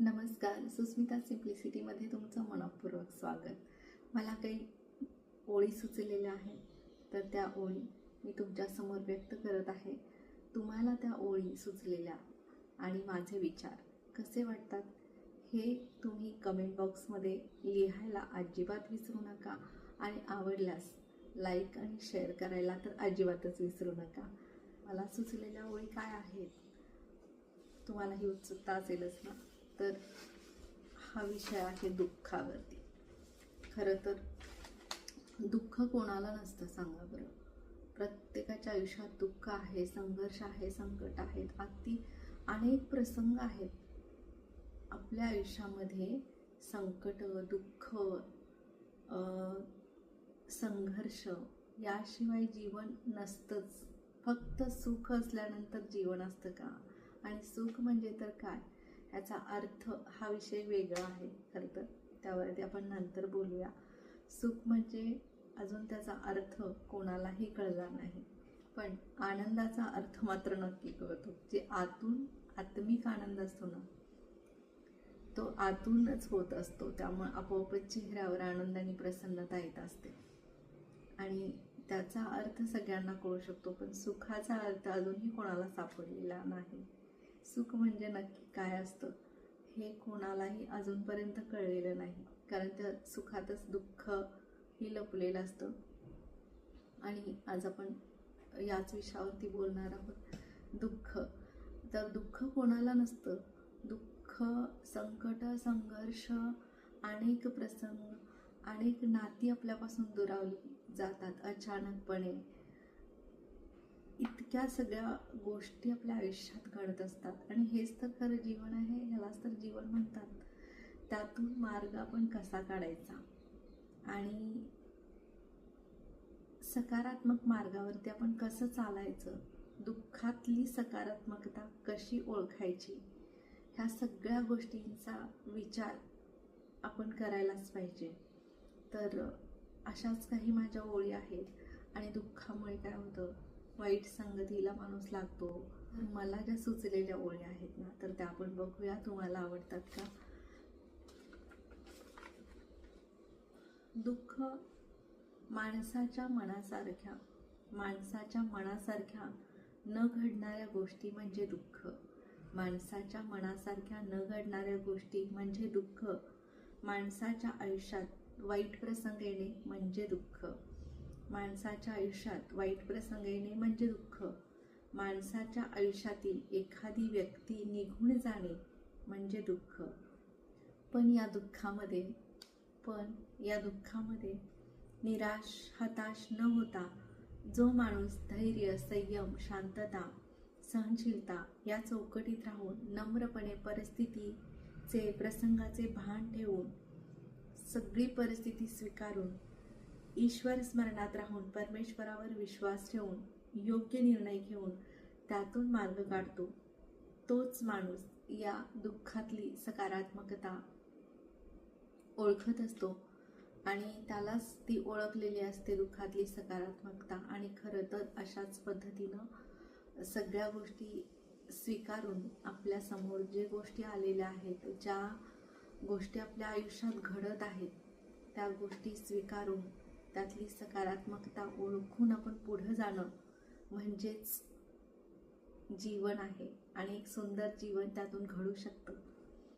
नमस्कार सुस्मिता सिम्प्लिसिटीमध्ये तुमचं मनपूर्वक स्वागत. मला काही ओळी सुचलेल्या आहेत तर त्या ओळी मी तुमच्यासमोर व्यक्त करत आहे. तुम्हाला त्या ओळी सुचलेल्या आणि माझे विचार कसे वाटतात हे तुम्ही कमेंट बॉक्समध्ये लिहायला अजिबात विसरू नका आणि आवडल्यास लाईक आणि शेअर करायला तर अजिबातच विसरू नका. मला सुचलेल्या ओळी काय आहेत? तुम्हाला ही उत्सुकता असेलच ना? तर हा विषय आहे दुःखावरती. खरं तर दुःख कोणाला नसतं सांगा बरं. प्रत्येकाच्या आयुष्यात दुःख आहे संघर्ष आहे संकट आहेत अगदी अनेक प्रसंग आहेत. आपल्या आयुष्यामध्ये संकट दुःख संघर्ष याशिवाय जीवन नसतंच. फक्त सुख असल्यानंतर जीवन असतं का? आणि सुख म्हणजे तर काय? ह्याचा अर्थ हा विषय वेगळा आहे खरं तर. त्यावरती आपण नंतर बोलूया. सुख म्हणजे अजून त्याचा अर्थ कोणालाही कळला नाही. पण आनंदाचा अर्थ मात्र नक्की कळतो जे आतून आत्मिक आनंद असतो ना तो आतूनच होत असतो. त्यामुळे आपोआपच चेहऱ्यावर आनंद आणि प्रसन्नता येत असते. आणि त्याचा अर्थ सगळ्यांना कळू शकतो पण सुखाचा अर्थ अजूनही कोणाला सापडलेला नाही. सुख म्हणजे नक्की काय असतं हे कोणालाही अजूनपर्यंत कळलेलं नाही. कारण त्या सुखातच दुःख ही लपलेलं असतं. आणि आज आपण याच विषयावरती बोलणार आहोत. दुःख. तर दुःख कोणाला नसतं. दुःख संकट संघर्ष अनेक प्रसंग अनेक नाती आपल्यापासून दुरावली जातात अचानकपणे. इतक्या सगळ्या गोष्टी आपल्या आयुष्यात घडत असतात. आणि हेच तर खरं जीवन आहे ह्यालाच तर जीवन म्हणतात. त्यातून मार्ग आपण कसा काढायचा? आणि सकारात्मक मार्गावरती आपण कसं चालायचं? दुःखातली सकारात्मकता कशी ओळखायची? ह्या सगळ्या गोष्टींचा विचार आपण करायलाच पाहिजे. तर अशाच काही माझ्या ओळी आहेत. आणि दुःखामुळे काय होतं? वाईट संगतीला माणूस लागतो. मला ज्या सुचलेल्या ओळी आहेत ना तर त्या आपण बघूया. तुम्हाला आवडतात का? दुःख माणसाच्या मनासारख्या माणसाच्या मनासारख्या न घडणाऱ्या गोष्टी म्हणजे दुःख. माणसाच्या मनासारख्या न घडणाऱ्या गोष्टी म्हणजे दुःख. माणसाच्या आयुष्यात वाईट प्रसंग येणे म्हणजे दुःख. माणसाच्या आयुष्यात वाईट प्रसंग येणे म्हणजे दुःख. माणसाच्या आयुष्यातील एखादी व्यक्ती निघून जाणे म्हणजे दुःख. पण या दुःखामध्ये पण या दुःखामध्ये निराश हताश न होता जो माणूस धैर्य संयम शांतता सहनशीलता या चौकटीत राहून नम्रपणे परिस्थितीचे प्रसंगाचे भान ठेवून सगळी परिस्थिती स्वीकारून ईश्वर स्मरणात राहून परमेश्वरावर विश्वास ठेवून योग्य निर्णय घेऊन त्यातून मार्ग काढतो. तोच माणूस या दुःखातली सकारात्मकता ओळखत असतो आणि त्यालाच ती ओळखलेली असते दुःखातली सकारात्मकता. आणि खरं तर अशाच पद्धतीनं सगळ्या गोष्टी स्वीकारून आपल्यासमोर जे गोष्टी आलेल्या आहेत ज्या गोष्टी आपल्या आयुष्यात घडत आहेत त्या गोष्टी स्वीकारून त्यातली सकारात्मकता ओळखून आपण पुढं जाणं म्हणजेच जीवन आहे. आणि एक सुंदर जीवन त्यातून घडू शकतं.